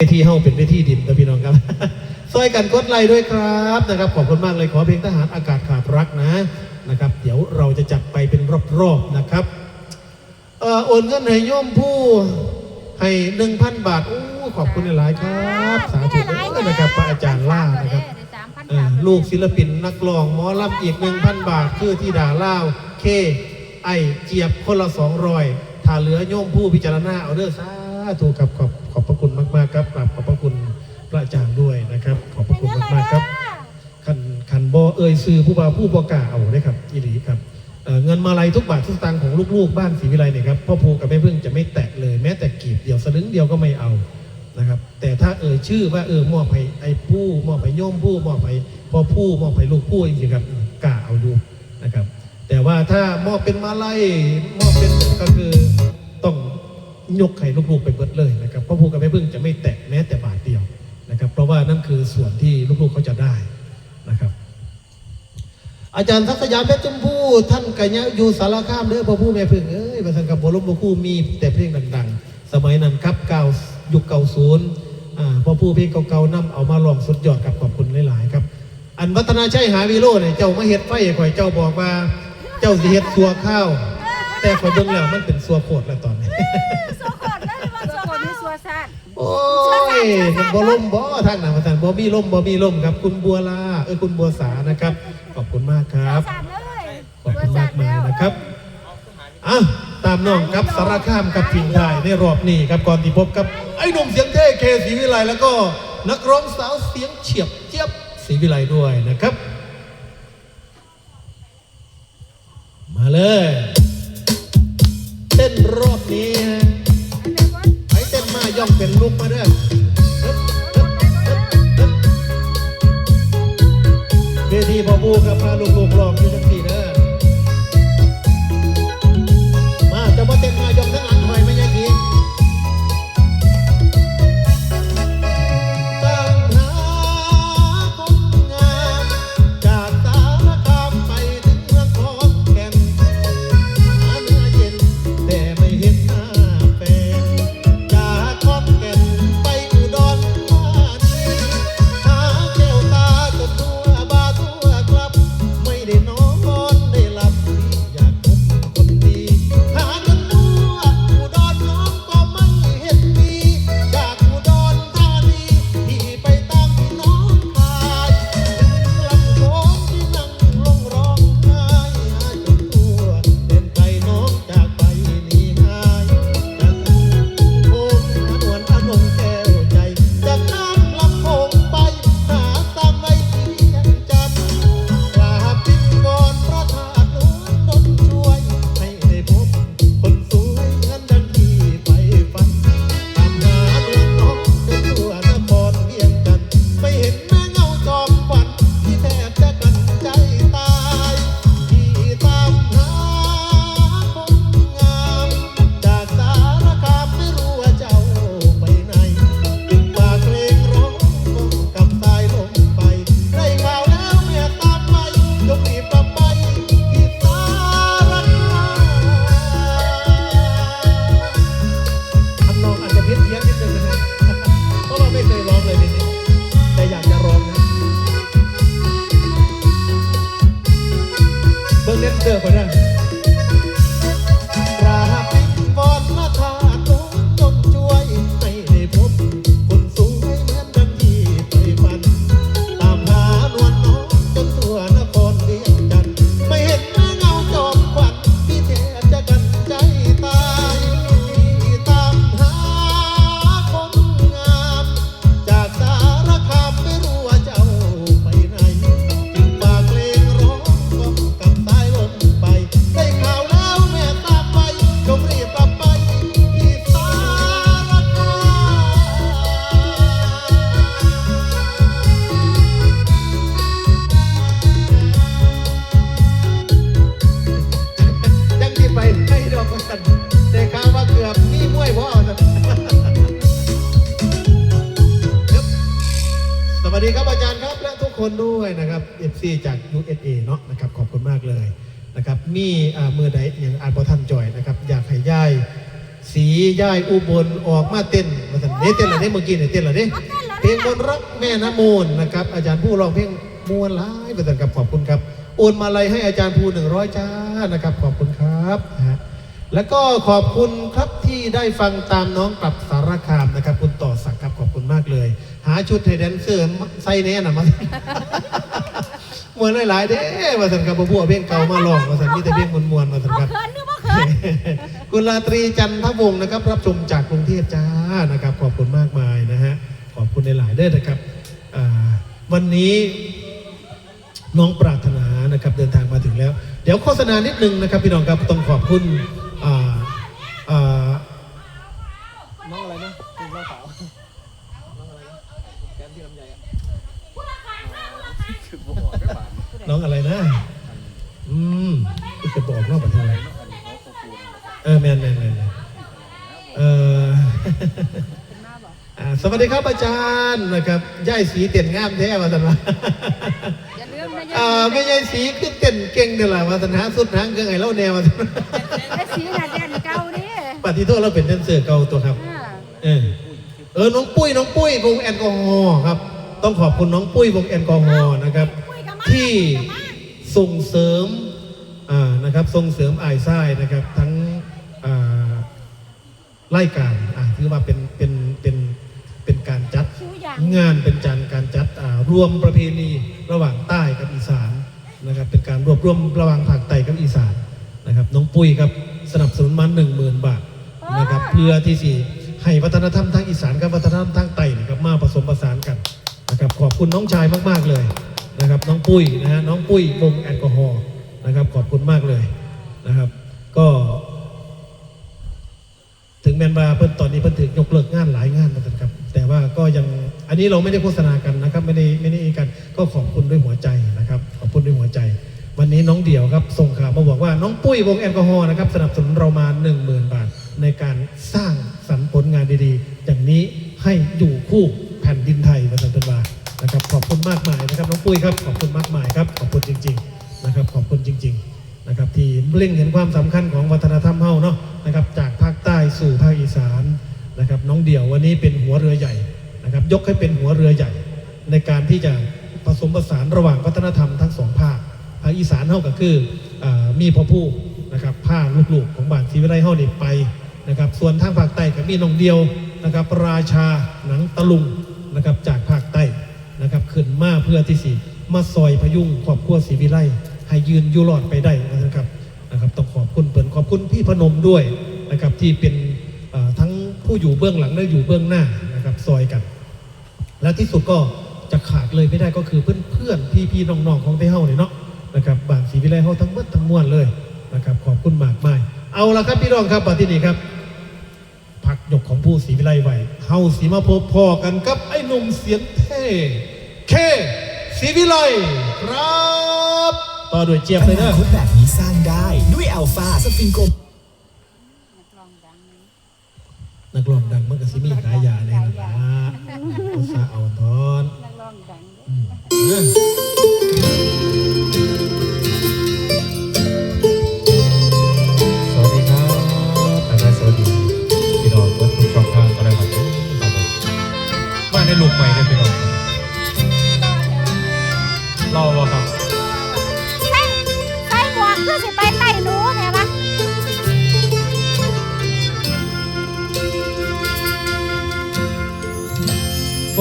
เวทีเฮาเป็นเวทีดินนะพี่น้องครับซอยกันกดไลค์ด้วยครับนะครับขอบคุณมากเลยขอเพลงทหารอากาศขาดรักนะนะครับ เดี๋ยวเราจะจัดไปเป็นรอบๆนะครับเอ่อโอนเงินให้โยมผู้ให้หนึ่งพันบาทโอ้ขอบคุณหลายๆครับ สาธุด้วยนะครับพระอาจารย์ล่านะครับเอ่อลูกศิลปินนักร้องหมอลำอีกหนึ่งพันบาทคือที่ด่าเล่าวเค ไอเจียบคนละสองรอยถ้าเหลือโยมผู้พิจารณาเอาเด้อสาธุครับขอบ ขอบพระคุณมากๆครับกราบขอบพระคุณพระอาจารย์ด้วยนะครับ ขอบพระคุณมากๆครับคันคันบอเอ่ยซื้อผู้บาผู้บอกล้าเอาได้ครับอีหลีครับเเงินมาลัยทุกบาททุกสตางค์ของลูกๆ บ้านศรีวิไลเนี่ยครับพ่อภูกับแม่พึ่งจะไม่แตะเลยแม้แต่กีบเดียวสลึงเดียวก็ไม่เอานะครับ แต่ถ้าเอ่ยชื่อว่าเออมอบให้ไอ้ผู้มอบให้โยมผู้มอบให้พ่อผู้มอบให้ลูกผู้จริงๆครับกล้าเอาอยู่นะครับ แต่ว่าถ้ามอบเป็นมาลัยมอบเป็นก็คือ ยกให้ลูกๆไปเบิดเลยนะครับพ่อผู้กับแม่พึ่งจะไม่แตะแม้แต่บาทเดียวนะครับ เพราะว่านั่นคือส่วนที่ลูกๆเขาจะได้นะครับ อาจารย์ทัศยามเพชรชมพูท่านกัญญาอยู่สารคามเด้อพ่อผู้แม่พึ่งเอ้ยประสังกับบรมบคู่มีแต่เพลงดังๆ สมัยนั้นครับเก่ายุคเก่าศูนย์อ่าพ่อผู้เพลงเก่าๆนํเอามาลองสุดยอดกับขอบคุณหลายๆครับ อันวัฒนาชัยหาวิโรจน์เนี่ยเจ้ามาเฮ็ดไฟข่อยเจ้าบอกว่า เจ้าสิเฮ็ดสัวข้าว แต่ข่อยเบิ่งแล้วมันเป็นสัวโคตรแล้วตอนนี้ วขอดนี่สัวซาดโอ้ยมันบ่ล่มบ่ทางหนังประธานบ่มีล่มบ่มีล่มครับ คุณบัวลาเอ้ยคุณบัวสานะครับ ขอบคุณมากครับ ซาดเลยขอบคุณมากมายนะครับอะตามน้องครับสารคามกับพิงไทยในรอบนี้ครับก่อนที่พบกับไอ้หนุ่มเสียงเท่เคศรีวิไลแล้วก็นักร้องสาวเสียงเฉียบเจี๊ยบศรีวิไลด้วยนะครับ มาเลย ย่องเป็นลูกมาเด้อฮึบบีบฮึบเวทีบอบูกับพาลูกๆลองอยู่ มากเลยนะครับมีอ่ามือใดอย่างอ่านพอท่านจอยนะครับ อยากให้ย่าย สีย่ายอุบลออกมาเต้นมาสันเด้เต้นอะไรเด้เมื่อกี้เนี่ยเต้นอะไรเด้เพลงคนรักแม่น้ำมูลนะครับ อาจารย์ผู้ร้องเพลงมวลร้ายมาสันกับขอบคุณครับโอนมาลัยให้อาจารย์ภูหนึ่งร้อยจ้านะครับ ขอบคุณครับนะฮะแล้วก็ขอบคุณครับที่ได้ฟังตามน้องกลับสารคามนะครับ คุณต่อสักดิ์ครับขอบคุณมากเลย หาชุดไทยแดนเซอร์ใส่เน้น่ะมา มวนหลายๆเด้มาสันกับพวกเพลงเก่ามาลองมาสันมีแต่เพลงมวนๆมาสันบ่ครับเขินนึกบ่เขินคุณราตรีจันทวงศ์นะครับ รับชมจากกรุงเทพจ้านะครับ ขอบคุณมากมายนะฮะขอบคุณในหลายๆเด้อนะครับอ่าวันนี้น้องปรารถนานะครับเดินทางมาถึงแล้ว เดี๋ยวโฆษณานิดนึงนะครับ พี่น้องครับต้องขอบคุณอ่าอ่าน้องอะไรนะคุณน้องสาวน้องอะไรนะแก้มที่ลำไยอะ คือบ่บอกไม่ผ่านน้องอะไรนะ อืมจะบอกนอกประเทศอะไรอันนี้เขาโคกูนเออแมนแมนแมนแมนเอออ่าสวัสดีครับอาจารย์นะครับย่ายสีเตียนงามแท้มาสันวะอย่าลืมนะอ่าไม่ย่ายสีคือเต้นเก่งเด้อล่ะมาสันหาสุดหางเครื่องไห้เล่าแนวมาสันวะไอ้สีน่ะแดนเก่านี่ปฏิโทษเราเป็นแดนเซอร์เก่าตัวครับอ่าเออเออน้องปุ้ยน้องปุ้ยวงแอลกอฮอล์ครับ ต้องขอบคุณน้องปุ้ยวงแอลกอฮอล์นะครับ ที่ส่งเสริมนะครับส่งเสริมไอ้ายไส้นะครับ ทั้งไล่การถือว่าเป็นเป็นเป็นเป็นการจัดงานเป็นจันการจัดอ่ารวมประเพณีระหว่างใต้กับอีสานนะครับ เป็นการรวบรวมระหว่างภาคใต้กับอีสานนะครับ น้องปุ้ยครับสนับสนุนมาหนึ่งหมื่นบาทนะครับ เพื่อที่สิให้วัฒนธรรมทางอีสานกับวัฒนธรรมทางใต้นะครับมาผสมผสานกัน ขอบคุณน้องชายมากๆเลยนะครับน้องปุ้ยนะฮะน้องปุ้ยวงแอลกอฮอล์นะครับขอบคุณมากเลยนะครับ ก็ ถึงแมนบาเพิ่นตอนนี้เพิ่นถึงยกเลิกงานหลายงานนะครับ แต่ว่าก็ยังอันนี้เราไม่ได้โฆษณากันนะครับ ไม่ได้ไม่ได้กันก็ขอบคุณด้วยหัวใจนะครับ ขอบคุณด้วยหัวใจ วันนี้น้องเดี่ยวครับส่งข่าวมาบอกว่าน้องปุ้ยวงแอลกอฮอล์นะครับสนับสนุนเรามา 1 0,000 บาท ในการสร้างสรรค์ผลงานดีๆ อย่างนี้ให้อยู่คู่แผ่นดินไทย คุณมากมายนะครับน้องปุ้ยครับขอบคุณมากมายครับขอบคุณจริง ๆนะครับ ขอบคุณจริง ๆนะครับ ที่เล่งเห็นความสำคัญของวัฒนธรรมเฮาเนาะนะครับ จากภาคใต้สู่ภาคอีสานนะครับ น้องเดี่ยววันนี้เป็นหัวเรือใหญ่นะครับ ยกให้เป็นหัวเรือใหญ่ ในการที่จะผสมผสานระหว่างวัฒนธรรมทั้งสองภาคภาคอีสานเฮาก็คืออมีพ่อผู้นะครับผ้าลูกๆของบ้านศรีวิไลเฮาเนี่ไปนะครับ ส่วนทางภาคใต้ก็มีน้องเดียวนะครับ ราชาหนังตะลุงนะครับจาก ขึ้นมาเพื่อที่สิมาซอยพยุงครอบครัวศรีวิไลให้ยืนอยูรอดไปได้นะครับนะครับต้องขอบคุณเปิ่นขอบคุณพี่พนมด้วยนะครับที่เป็นทั้งผู้อยู่เบื้องหลังและอยู่เบื้องหน้านะครับซอยกัน และที่สุดก็จะขาดเลยไม่ได้ก็คือเพื่อนเพื่อนพี่พี่น้องๆของไทเฮาเนี่ยเนาะนะครับบางสีวิไลเฮาทั้งหมดทั้งมวลเลยนะครับขอบคุณมากมายเอาละครับพี่น้องครับปัจจุบันครับพักยกของผู้ศรีวิไลไหวเฮาสีมาพบพอกันกับไอ้หนุ่มเสียงเท่ เคศรีวิไลครับ ต่อด้วยเจี๊ยบอเลยนานะคตแบบนี้สร้างได้ด้วยอัลฟาสฟิงโกลองดังนี้นักร้องดังมันก็สิมีขายยาเนี่ยนะอุตสาห์เอาทอนนักร้องดัง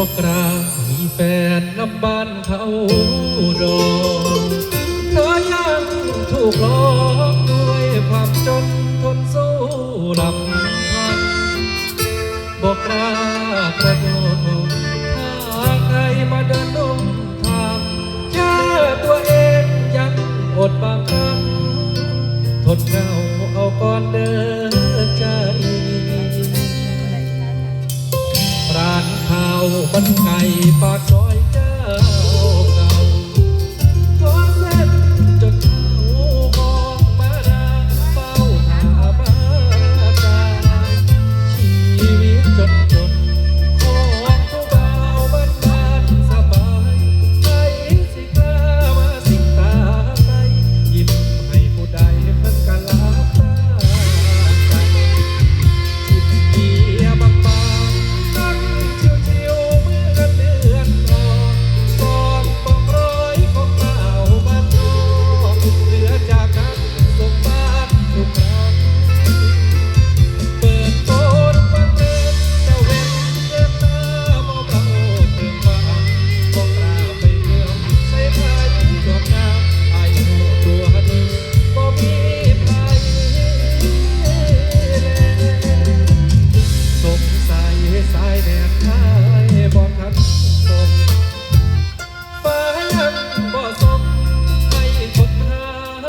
บอกกรามีแฟนนำบ้านเขาดองเธอยังถูกหลอกด้วยความจนทนสู้ลำพันบอกกรากระโดดถ้าใครมาเดินดงทางแค่ตัวเองยังอดบางครั้งทนเหงาเอาก่อนเดิน บันไก่ปลาโซ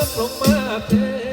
Sopate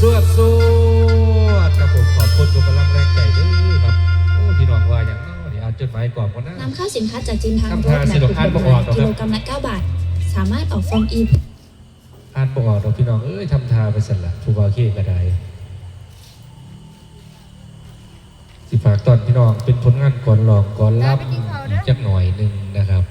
สวดสวดครับผมขอบคุณทุกกำลังแรงใจด้วยครับโอ้พี่น้องว่าอย่างนี้อ่านจดหมายก่อนก็นะนำเข้าสินค้าจากจีนทางรถแบบถูกิโลกรัมละ9บาท สามารถออกฟอร์มอีอ่านบกออพี่น้องเอ้ยทำทาไปสั่นละทูบาวเค้กระได้สิฝากตอนพี่น้องเป็นผลงานก่อนหลอกก่อนรับจักหน่อยหนึ่งนะครับ